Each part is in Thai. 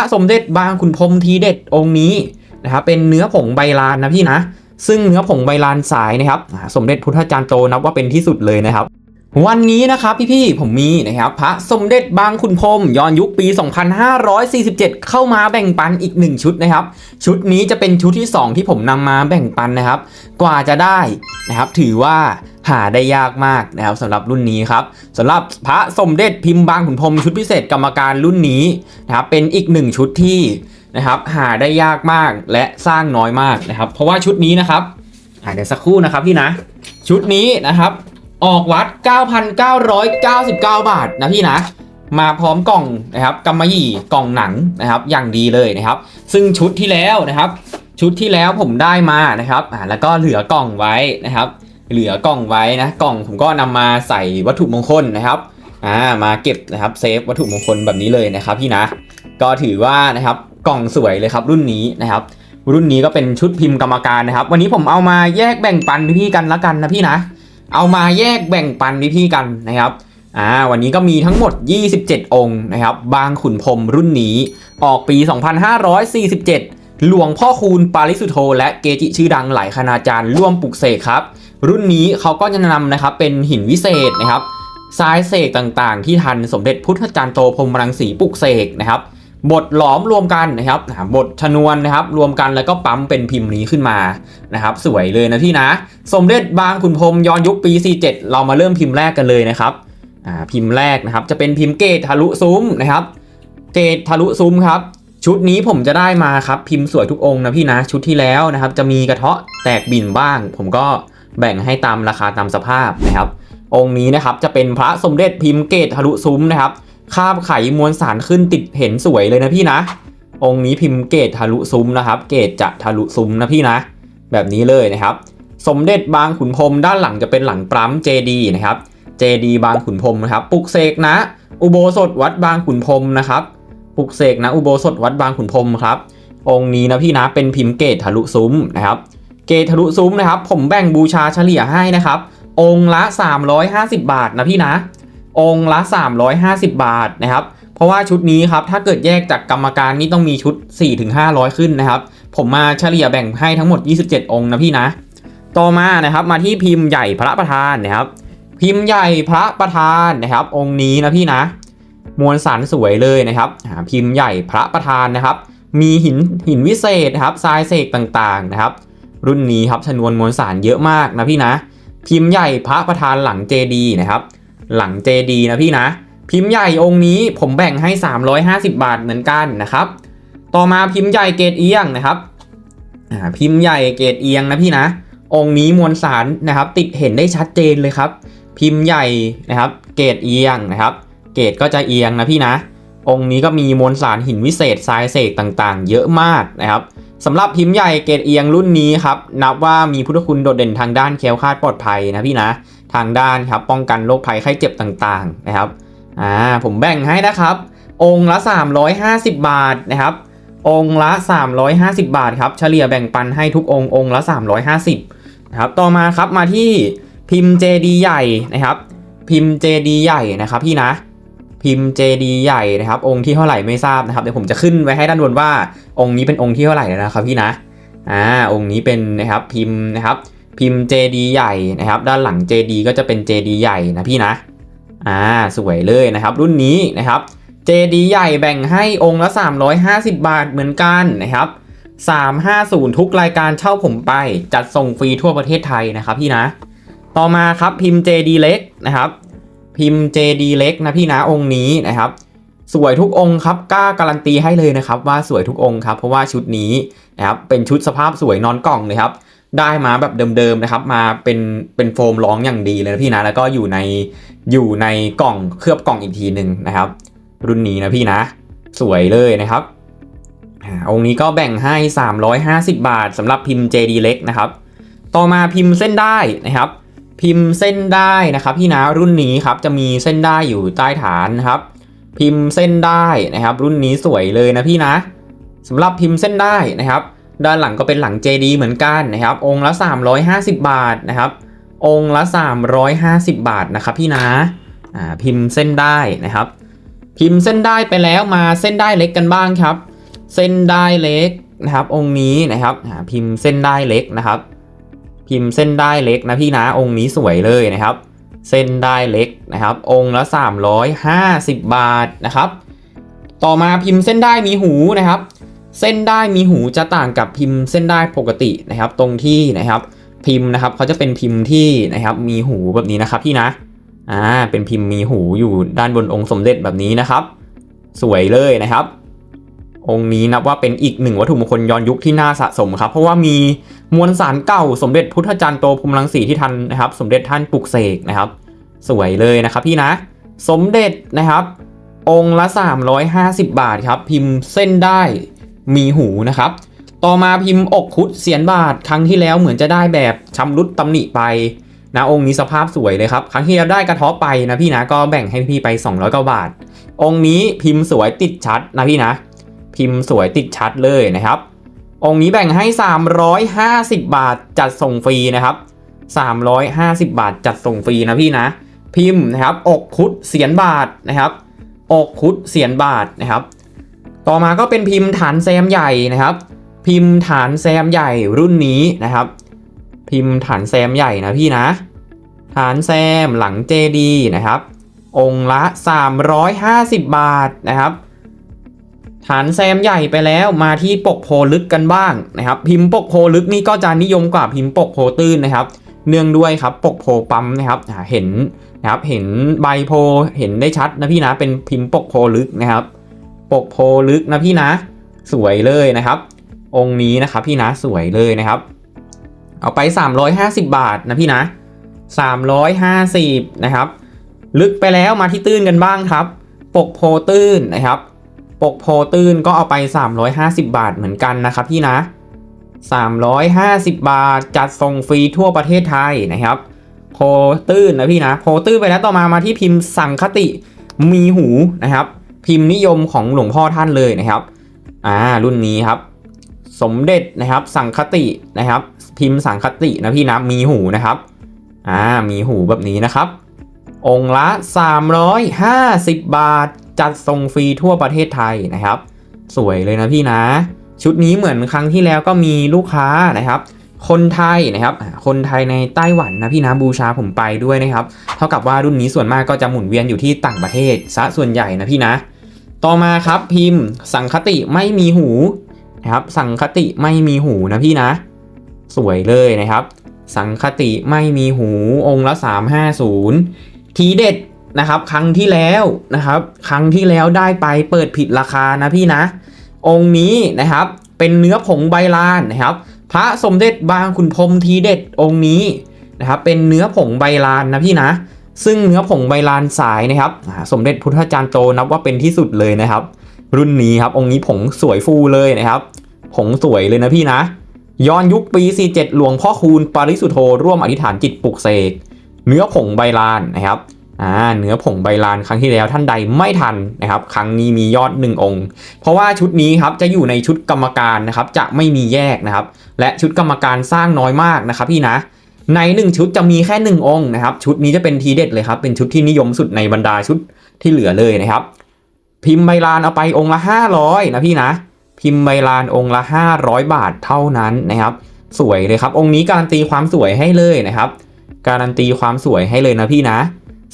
พระสมเด็จบางขุนพรมทีเด็ดองค์นี้นะครับเป็นเนื้อผงใบลานนะพี่นะ ซึ่งเนื้อผงใบลานสายนะครับสมเด็จพุทธจารย์โตนับว่าเป็นที่สุดเลยนะครับ วันนี้นะครับพี่ๆผมมีนะครับพระสมเด็จบางขุนพรมย้อนยุคปี 2547 เข้ามาแบ่งปันอีก 1 ชุดนะครับ ชุดนี้จะเป็นชุดที่ 2 ที่ผมนำมาแบ่งปันนะครับ กว่าจะได้นะครับถือว่าหาได้ยากมากนะครับสำหรับรุ่นนี้ครับสำหรับพระสมเด็จพิมพ์บางขุนพรมชุดพิเศษกรรมการรุ่นนี้นะครับเป็นอีกหนึ่งชุดที่นะครับหาได้ยากมากและสร้างน้อยมากนะครับ เพราะว่าชุดนี้นะครับอ่าเดี๋ยวสักครู่นะครับพี่นะ ชุดนี้นะครับ ออกวัด 9,999 บาทนะพี่นะ มาพร้อมกล่องนะครับกำมะหยี่กล่องหนังนะครับ อย่างดีเลยนะครับ ซึ่งชุดที่แล้วนะครับ ชุดที่แล้วผมได้มานะครับอ่าแล้วก็เหลือกล่องไว้นะครับ เหลือกล่องไว้นะกล่องผมก็นำมาใส่วัตถุมงคลนะครับอ่ามาเก็บนะครับเซฟวัตถุมงคลแบบนี้เลยนะครับพี่นะ ก็ถือว่านะครับกล่องสวยเลยครับรุ่นนี้นะครับ รุ่นนี้ก็เป็นชุดพิมพ์กรรมการนะครับ วันนี้ผมเอามาแยกแบ่งปันพี่กันละกันนะพี่นะ เอามาแยกแบ่งปันพี่ๆกันนะครับอ่าวันนี้ก็มีทั้งหมด 27 องค์นะครับ บางขุนพรมรุ่นนี้ ออกปี 2547 หลวงพ่อคูณปาริสุโธและเกจิชื่อดังหลายคณาจารย์ร่วมปลุกเสกครับ รุ่นนี้เขาก็จะนำนะครับเป็นหินวิเศษนะครับทรายเสกต่างๆ ที่ทันสมเด็จพุทธจารย์โตพรมรังสีปลุกเสกนะครับ บทหลอมรวมกันนะครับบทชนวนนะครับรวมกันแล้วก็ปั๊มเป็นพิมพ์นี้ขึ้นมานะครับ สวยเลยนะพี่นะ สมเด็จบางขุนพรมย้อนยุคปี 47 เรามาเริ่มพิมพ์แรกกันเลยนะครับพิมพ์แรกนะครับ จะเป็นพิมพ์เกตทะลุซุ้มนะครับ เกตทะลุซุ้มครับชุดนี้ผมจะได้มาครับพิมพ์สวยทุกองค์นะพี่นะชุดที่แล้วนะครับ จะมีกระเทาะแตกบินบ้าง ผมก็แบ่งให้ตามราคาตามสภาพนะครับ องค์นี้นะครับจะเป็นพระสมเด็จพิมพ์เกตทะลุซุ้มนะครับ คาบไขมวลสารขึ้นติดเห็นสวยเลยนะพี่นะ องค์นี้พิมพ์เกตทะลุซุ้มนะครับ เกตจะทะลุซุ้มนะพี่นะ แบบนี้เลยนะครับ สมเด็จบางขุนพรมด้านหลังจะเป็นหลังปั๊มเจดีนะครับ เจดีบางขุนพรมนะครับ ปลุกเสกนะ อุโบสถวัดบางขุนพรมนะครับ ปลุกเสกนะอุโบสถวัดบางขุนพรมครับ องค์นี้นะพี่นะเป็นพิมพ์เกตทะลุซุ้มนะครับ เกตทะลุซุ้มนะครับ ผมแบ่งบูชาเฉลี่ยให้นะครับ องค์ละ 350 บาทนะพี่นะ องค์ละ 350 บาทนะครับ เพราะว่าชุดนี้ครับถ้าเกิดแยกจากกรรมการนี่ต้องมีชุด 4-500 ขึ้นนะครับ ผมมาเฉลี่ยแบ่งให้ทั้งหมด 27 องค์นะพี่นะ ต่อมานะครับมาที่พิมพ์ใหญ่พระประธานนะครับ พิมพ์ใหญ่พระประธานนะครับ องค์นี้นะพี่นะ มวลสารสวยเลยนะครับพิมพ์ใหญ่พระประธานนะครับ มีหินหินวิเศษนะครับทรายเสกต่างๆนะครับ รุ่นนี้ครับชนวนมวลสารเยอะมากนะพี่นะ พิมพ์ใหญ่พระประธานหลังเจดีนะครับ หลังเจดีนะพี่นะ พิมพ์ใหญ่องค์นี้ผมแบ่งให้ 350 บาทเหมือนกันนะครับ ต่อมาพิมพ์ใหญ่เกรดเอียงนะครับพิมพ์ใหญ่เกรดเอียงนะพี่นะ องค์นี้มวลสารนะครับ ติดเห็นได้ชัดเจนเลยครับ พิมพ์ใหญ่นะครับ เกรดเอียงนะครับ เกรดก็จะเอียงนะพี่นะ องค์นี้ก็มีมวลสารหินวิเศษทรายเสกต่างๆ เยอะมากนะครับสำหรับพิมพ์ใหญ่เกรดเอียงรุ่นนี้ครับนับว่ามีพุทธคุณโดดเด่นทางด้านแคล้วคลาดปลอดภัยนะพี่นะ ทางด้านครับป้องกันโรคภัยไข้เจ็บต่างๆนะครับอ่าผมแบ่งให้นะครับ องค์ละ 350 บาทนะครับ องค์ละ 350 บาทครับเฉลี่ยแบ่งปันให้ทุกองค์องค์ละ 350นะครับต่อมาครับมาที่พิมพ์เจดีใหญ่นะครับ พิมพ์เจดีใหญ่นะครับพี่นะพิมพ์เจดีใหญ่นะครับองค์ที่เท่าไหร่ไม่ทราบนะครับเดี๋ยวผมจะขึ้นไว้ให้ด้านบนว่า องค์นี้เป็นองค์ที่เท่าไหร่นะครับพี่นะอ่าองค์นี้เป็นนะครับพิมพ์นะครับ พิมพ์เจดีใหญ่นะครับ ด้านหลังเจดีก็จะเป็นเจดีใหญ่นะพี่นะ อ่าสวยเลยนะครับ รุ่นนี้นะครับเจดีใหญ่แบ่งให้องค์ละ 350 บาทเหมือนกันนะครับ 350 ทุกรายการเช่าผมไป จัดส่งฟรีทั่วประเทศไทยนะครับพี่นะ ต่อมาครับพิมพ์เจดีเล็กนะครับ พิมพ์เจดีเล็กนะพี่นะองค์นี้นะครับสวยทุกองค์ครับกล้าการันตีให้เลยนะครับว่าสวยทุกองค์ครับเพราะว่าชุดนี้นะครับเป็นชุดสภาพสวยนอนกล่องเลยครับ ได้มาแบบเดิมๆนะครับ มาเป็นเป็นโฟมร้องอย่างดีเลยนะพี่นะแล้วก็อยู่ในอยู่ในกล่องเคลือบกล่องอีกทีหนึ่งนะครับ รุ่นนี้นะพี่นะ สวยเลยนะครับองค์นี้ก็แบ่งให้ 350 บาทสำหรับพิมพ์ JD เล็กนะครับ ต่อมาพิมพ์เส้นได้นะครับ พิมพ์เส้นได้นะครับ พี่นะรุ่นนี้ครับจะมีเส้นได้อยู่ใต้ฐานนะครับ พิมพ์เส้นได้นะครับ รุ่นนี้สวยเลยนะพี่นะสำหรับพิมพ์เส้นได้นะครับ ด้านหลังก็เป็นหลัง JD เหมือนกันนะครับ องค์ละ 350 บาทนะครับ องค์ละ 350 บาทนะครับพี่นะอ่าพิมพ์เส้นได้นะครับ พิมพ์เส้นได้ไปแล้วมาเส้นได้เล็กกันบ้างครับ เส้นได้เล็กนะครับ องค์นี้นะครับอ่าพิมพ์เส้นได้เล็กนะครับ พิมพ์เส้นได้เล็กนะพี่นะองค์นี้สวยเลยนะครับ เส้นได้เล็กนะครับ องค์ละ 350 บาทนะครับ ต่อมาพิมพ์เส้นได้มีหูนะครับ เส้นได้มีหูจะต่างกับพิมพ์เส้นได้ปกตินะครับ ตรงที่นะครับพิมพ์นะครับเขาจะเป็นพิมพ์ที่นะครับมีหูแบบนี้นะครับพี่นะอ่าเป็นพิมพ์มีหูอยู่ด้านบนองค์สมเด็จแบบนี้นะครับ สวยเลยนะครับ องค์นี้นับว่าเป็นอีกหนึ่งวัตถุมงคลย้อนยุคที่น่าสะสมครับ เพราะว่ามีมวลสารเก่าสมเด็จพุทธจารย์โตพรมรังสีที่ทันนะครับ สมเด็จท่านปลุกเสกนะครับ สวยเลยนะครับพี่นะ สมเด็จนะครับ องค์ละ 350 บาทครับ พิมพ์เส้นได้ มีหูนะครับ ต่อมาพิมพ์อกคุดเสียนบาท ครั้งที่แล้วเหมือนจะได้แบบชำรุดตำหนิไปนะองค์นี้สภาพสวยเลยครับ ครั้งที่แล้วได้กระทาะไปนะพี่นะก็แบ่งให้พี่ไป 200กว่าบาท องค์นี้พิมพ์สวยติดชัดนะพี่นะ พิมพ์สวยติดชัดเลยนะครับ องค์นี้แบ่งให้ 350 บาทจัดส่งฟรีนะครับ 350 บาทจัดส่งฟรีนะพี่นะ พิมพ์นะครับอกคุดเสียนบาทนะครับอกคุดเสียนบาทนะครับ ต่อมาก็เป็นพิมพ์ฐานแซมใหญ่นะครับ พิมพ์ฐานแซมใหญ่รุ่นนี้นะครับ พิมพ์ฐานแซมใหญ่นะพี่นะ ฐานแซมหลังเจดีนะครับ องค์ละ 350 บาทนะครับ ฐานแซมใหญ่ไปแล้วมาที่ปกโพลึกกันบ้างนะครับ พิมพ์ปกโพลึกนี่ก็จะนิยมกว่าพิมพ์ปกโพตื้นนะครับ เนื่องด้วยครับปกโพปั๊มนะครับเห็นนะครับเห็นใบโพเห็นได้ชัดนะพี่นะเป็นพิมพ์ปกโพลึกนะครับ ปกโพลึกนะพี่นะ สวยเลยนะครับ องค์นี้นะครับพี่นะสวยเลยนะครับ เอาไป 350 บาทนะพี่นะ 350นะครับ ลึกไปแล้วมาที่ตื้นกันบ้างครับ ปกโพตื้นนะครับ ปกโพตื้นก็เอาไป 350 บาทเหมือนกันนะครับพี่นะ 350 บาทจัดส่งฟรีทั่วประเทศไทยนะครับโพตื้นนะพี่นะโพตื้นไปแล้วต่อมามาที่พิมพ์สังคติมีหูนะครับ พิมพ์นิยมของหลวงพ่อท่านเลยนะครับ อ่ารุ่นนี้ครับ สมเด็จนะครับสังคตินะครับ พิมพ์สังคตินะพี่นะมีหูนะครับ อ่ามีหูแบบนี้นะครับ องค์ละ 350 บาท จัดส่งฟรีทั่วประเทศไทยนะครับ สวยเลยนะพี่นะ ชุดนี้เหมือนครั้งที่แล้วก็มีลูกค้านะครับ คนไทยนะครับ คนไทยในไต้หวันนะพี่นะบูชาผมไปด้วยนะครับ เท่ากับว่ารุ่นนี้ส่วนมากก็จะหมุนเวียนอยู่ที่ต่างประเทศซะส่วนใหญ่นะพี่นะ ต่อมาครับพิมพ์ สังคติไม่มีหูนะครับ สังคติไม่มีหูนะพี่นะ สวยเลยนะครับ สังคติไม่มีหูองค์ละ 350 ทีเด็ดนะครับ ครั้งที่แล้วนะครับ ครั้งที่แล้วได้ไปเปิดผิดราคานะพี่นะ องค์นี้นะครับเป็นเนื้อผงใบลานนะครับ พระสมเด็จบางขุนพรมทีเด็ดองค์นี้นะครับเป็นเนื้อผงใบลานนะพี่นะ ซึ่งเนื้อผงใบลานสายนะครับ สมเด็จพุทธจารย์โตนับว่าเป็นที่สุดเลยนะครับ รุ่นนี้ครับองค์นี้ผงสวยฟูเลยนะครับ ผงสวยเลยนะพี่นะ ย้อนยุคปี 47 หลวงพ่อคูณปาริสุโธร่วมอธิษฐานจิตปลุกเสกเนื้อผงใบลานนะครับ อ่าเนื้อผงใบลานครั้งที่แล้วท่านใดไม่ทันนะครับ ครั้งนี้มียอด 1 องค์ เพราะว่าชุดนี้ครับจะอยู่ในชุดกรรมการนะครับจะไม่มีแยกนะครับ และชุดกรรมการสร้างน้อยมากนะครับพี่นะ ใน 1 ชุดจะมีแค่ 1 องค์นะครับ ชุดนี้จะเป็นทีเด็ดเลยครับเป็นชุดที่นิยมสุดในบรรดาชุดที่เหลือเลยนะครับ พิมพ์ใบลานเอาไปองค์ละ 500 นะพี่นะ พิมพ์ใบลานองค์ละ 500 บาทเท่านั้นนะครับ สวยเลยครับ องค์นี้การันตีความสวยให้เลยนะครับ การันตีความสวยให้เลยนะพี่นะ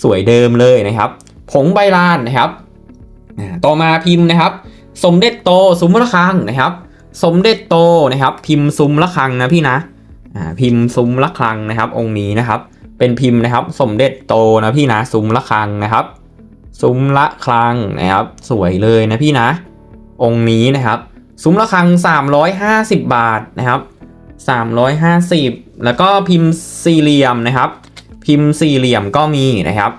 สวยเดิมเลยนะครับ ผงใบลานนะครับอ่าต่อมาพิมพ์นะครับ สมเด็จโตซุ้มระฆังนะครับ สมเด็จโตนะครับ พิมพ์ซุ้มระฆังนะพี่นะอ่าพิมพ์ซุ้มระฆังนะครับ องค์นี้นะครับ เป็นพิมพ์นะครับ สมเด็จโตนะพี่นะซุ้มระฆังนะครับซุ้มละครังนะครับ สวยเลยนะพี่นะ องค์นี้นะครับ ซุ้มละครัง 350 บาทนะครับ 350 แล้วก็พิมพ์สี่เหลี่ยมนะครับ พิมพ์สี่เหลี่ยมก็มีนะครับ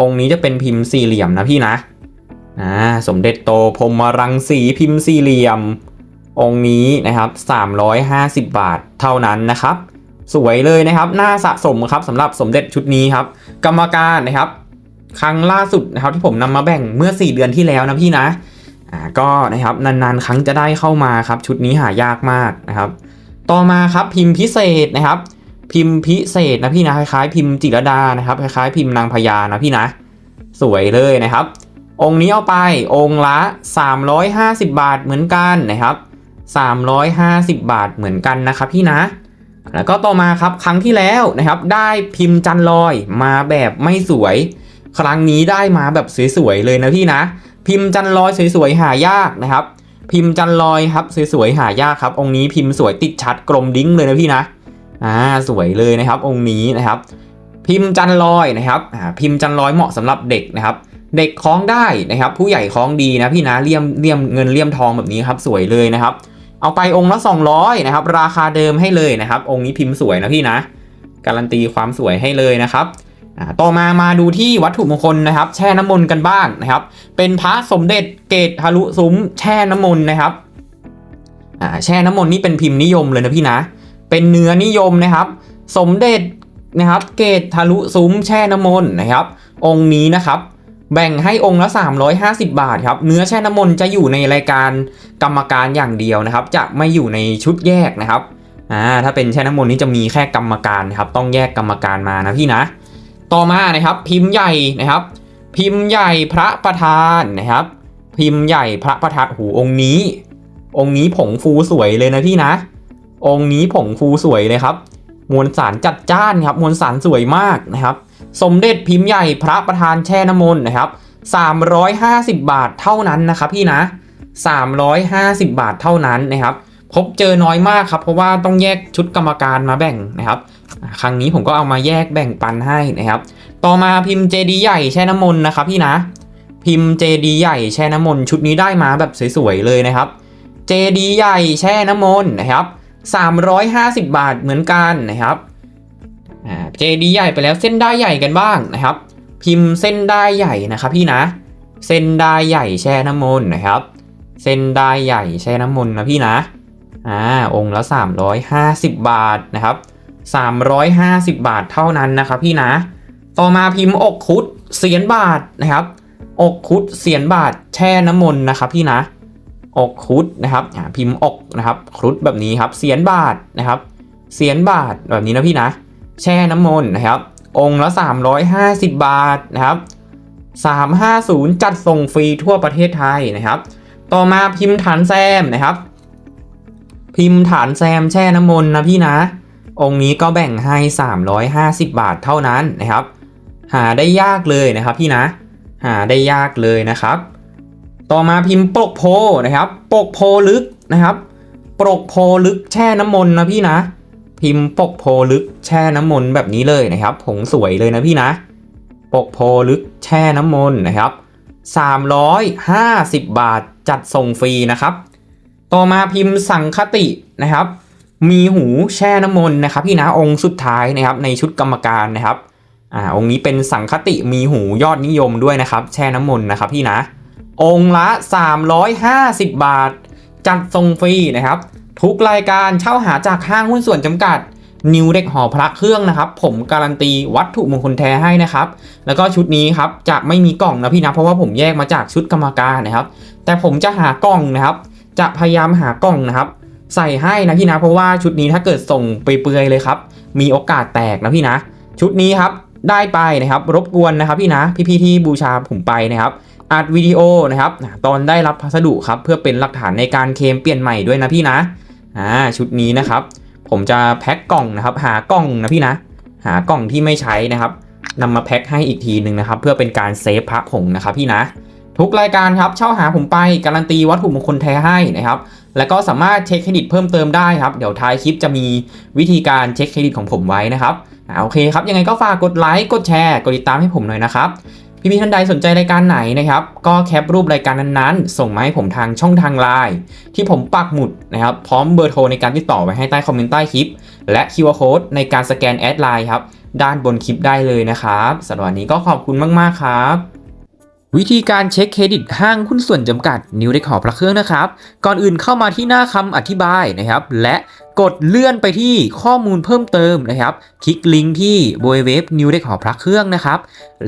องค์นี้จะเป็นพิมพ์สี่เหลี่ยมนะพี่นะอ่าสมเด็จโตพรหมรังสีพิมพ์สี่เหลี่ยม องค์นี้นะครับ 350 บาทเท่านั้นนะครับ สวยเลยนะครับน่าสะสมครับสำหรับสมเด็จชุดนี้ครับ กรรมการนะครับ ครั้งล่าสุดนะครับที่ผมนำมาแบ่งเมื่อ 4 เดือนที่แล้วนะพี่นะอ่าก็นะครับนานๆ ครั้งจะได้เข้ามาครับ ชุดนี้หายากมากนะครับ ต่อมาครับพิมพ์พิเศษนะครับ พิมพ์พิเศษนะพี่นะคล้ายๆพิมพ์จิรดานะครับคล้ายๆพิมพ์นางพญานะพี่นะ สวยเลยนะครับ องค์นี้เอาไปองค์ละ 350 บาทเหมือนกันนะครับ 350 บาทเหมือนกันนะครับพี่นะ แล้วก็ต่อมาครับครั้งที่แล้วนะครับ ได้พิมพ์จันลอยมาแบบไม่สวย ครั้งนี้ได้มาแบบสวยๆเลยนะพี่นะ พิมพ์จันลอยสวยๆหายากนะครับ พิมพ์จันลอยครับสวยๆหายากครับ องค์นี้พิมพ์สวยติดชัดกลมดิ้งเลยนะพี่นะ อ่าสวยเลยนะครับ องค์นี้นะครับ พิมพ์จันลอยนะครับอ่าพิมพ์จันลอยเหมาะสำหรับเด็กนะครับ เด็กคล้องได้นะครับ ผู้ใหญ่คล้องดีนะพี่นะเลี่ยมเลี่ยมเงินเลี่ยมทองแบบนี้ครับสวยเลยนะครับ เอาไปองค์ละ 200นะครับ ราคาเดิมให้เลยนะครับ องค์นี้พิมพ์สวยนะพี่นะ การันตีความสวยให้เลยนะครับต่อมามาดูที่วัตถุมงคลนะครับ แช่น้ำมนต์กันบ้างนะครับ เป็นพระสมเด็จเกตฮารุซุ้มแช่น้ำมนต์นะครับแช่น้ำมนต์นี่เป็นพิมพ์นิยมเลยนะพี่นะ เป็นเนื้อนิยมนะครับ สมเด็จนะครับ เกตทะลุซุ้มแช่น้ำมนต์นะครับ องค์นี้นะครับ แบ่งให้องค์ละ 350 บาทครับ เนื้อแช่น้ำมนต์จะอยู่ในรายการกรรมการอย่างเดียวนะครับ จะไม่อยู่ในชุดแยกนะครับอ่าถ้าเป็นแช่น้ำมนต์นี่จะมีแค่กรรมการนะครับ ต้องแยกกรรมการมานะพี่นะ ต่อมานะครับ พิมพ์ใหญ่นะครับ พิมพ์ใหญ่พระประธานนะครับ พิมพ์ใหญ่พระประธานหูองค์นี้ องค์นี้ผงฟูสวยเลยนะพี่นะ องค์นี้ผงฟูสวยเลยครับ มวลสารจัดจ้านครับ มวลสารสวยมากนะครับ สมเด็จพิมพ์ใหญ่พระประธานแช่น้ำมนต์นะครับ 350 บาทเท่านั้นนะครับพี่นะ 350 บาทเท่านั้นนะครับ พบเจอน้อยมากครับ เพราะว่าต้องแยกชุดกรรมการมาแบ่งนะครับ ครั้งนี้ผมก็เอามาแยกแบ่งปันให้นะครับ ต่อมาพิมพ์เจดีใหญ่แช่น้ำมนต์นะครับพี่นะ พิมพ์เจดีใหญ่แช่น้ำมนต์ชุดนี้ได้มาแบบสวยๆเลยนะครับ เจดีใหญ่แช่น้ำมนต์นะครับ 350 บาทเหมือนกันนะครับเจดีใหญ่ไปแล้วเส้นได้ใหญ่กันบ้างนะครับ พิมพ์เส้นได้ใหญ่นะครับพี่นะ เส้นได้ใหญ่แช่น้ำมนต์นะครับ เส้นได้ใหญ่แช่น้ำมนต์นะพี่นะอ่าองค์ละ 350 บาทนะครับ 350 บาทเท่านั้นนะครับพี่นะ ต่อมาพิมพ์อกคุดเสียนบาทนะครับ อกคุดเสียนบาทแช่น้ำมนต์นะครับพี่นะ อกครุดนะครับพิมพ์อกนะครับครุดแบบนี้ครับเสียนบาทนะครับเสียนบาทแบบนี้นะพี่นะ แช่น้ำมนต์นะครับ องค์ละ 350 บาทนะครับ 350 จัดส่งฟรีทั่วประเทศไทยนะครับ ต่อมาพิมพ์ฐานแซมนะครับ พิมพ์ฐานแซมแช่น้ำมนต์นะพี่นะ องค์นี้ก็แบ่งให้ 350 บาทเท่านั้นนะครับ หาได้ยากเลยนะครับพี่นะ หาได้ยากเลยนะครับ ต่อมาพิมพ์ปกโพนะครับ ปกโพลึกนะครับ ปกโพลึกแช่น้ำมนต์นะพี่นะ พิมพ์ปกโพลึกแช่น้ำมนต์แบบนี้เลยนะครับผงสวยเลยนะพี่นะ ปกโพลึกแช่น้ำมนต์นะครับ 350 บาทจัดส่งฟรีนะครับ ต่อมาพิมพ์สังคตินะครับ มีหูแช่น้ำมนต์นะครับ พี่นะองค์สุดท้ายนะครับ ในชุดกรรมการนะครับอ่าองค์นี้เป็นสังคติมีหูยอดนิยมด้วยนะครับ แช่น้ำมนต์นะครับพี่นะ องค์ละ 350 บาท จัดส่งฟรีนะครับ ทุกรายการเช่าหาจากห้างหุ้นส่วนจำกัด นิวเด็กหอพระเครื่องนะครับ ผมการันตีวัตถุมงคลแท้ให้นะครับ แล้วก็ชุดนี้ครับจะไม่มีกล่องนะพี่นะ เพราะว่าผมแยกมาจากชุดกรรมการนะครับ แต่ผมจะหากล่องนะครับ จะพยายามหากล่องนะครับ ใส่ให้นะพี่นะ เพราะว่าชุดนี้ถ้าเกิดส่งไปเปลือยเลยครับ มีโอกาสแตกนะพี่นะ ชุดนี้ครับได้ไปนะครับ รบกวนนะครับพี่นะพี่ๆที่บูชาผมไปนะครับ อัดวิดีโอนะครับตอนได้รับพัสดุครับเพื่อเป็นหลักฐานในการเคลมเปลี่ยนใหม่ด้วยนะพี่นะอ่าชุดนี้นะครับ ผมจะแพ็คกล่องนะครับ หากล่องนะพี่นะ หากล่องที่ไม่ใช้นะครับนำมาแพ็คให้อีกทีหนึ่งนะครับ เพื่อเป็นการเซฟพระผงนะครับพี่นะทุกรายการครับเช่าหาผมไปการันตีวัตถุมงคลแท้ให้นะครับ แล้วก็สามารถเช็คเครดิตเพิ่มเติมได้ครับ เดี๋ยวท้ายคลิปจะมีวิธีการเช็คเครดิตของผมไว้นะครับอโอเคครับ ยังไงก็ฝากกดไลค์กดแชร์ กดติดตามให้ผมหน่อยนะครับ พี่พี่ท่านใดสนใจรายการไหนนะครับ ก็แคปรูปรายการนั้นๆ ส่งมาให้ผมทางช่องทางไลน์ที่ผมปักหมุดนะครับ พร้อมเบอร์โทรในการติดต่อไว้ให้ใต้คอมเมนต์ใต้คลิป และ QR Code ในการสแกนแอดไลน์ครับ ด้านบนคลิปได้เลยนะครับสำหรับวันนี้ก็ขอบคุณมาก ๆ ครับ วิธีการเช็คเครดิตห้างหุ้นส่วนจำกัดนิวได้ขอพระเครื่องนะครับ ก่อนอื่นเข้ามาที่หน้าคำอธิบายนะครับ และกดเลื่อนไปที่ข้อมูลเพิ่มเติมนะครับ คลิกลิงก์ที่บนเว็บนิวได้ขอพระเครื่องนะครับ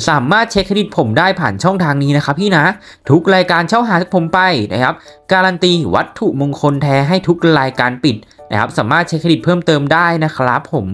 สามารถเช็คเครดิตผมได้ผ่านช่องทางนี้นะครับพี่นะ ทุกรายการเช่าหาจากผมไปนะครับ การันตีวัตถุมงคลแท้ให้ทุกรายการปิดนะครับ สามารถเช็คเครดิตเพิ่มเติมได้นะครับผม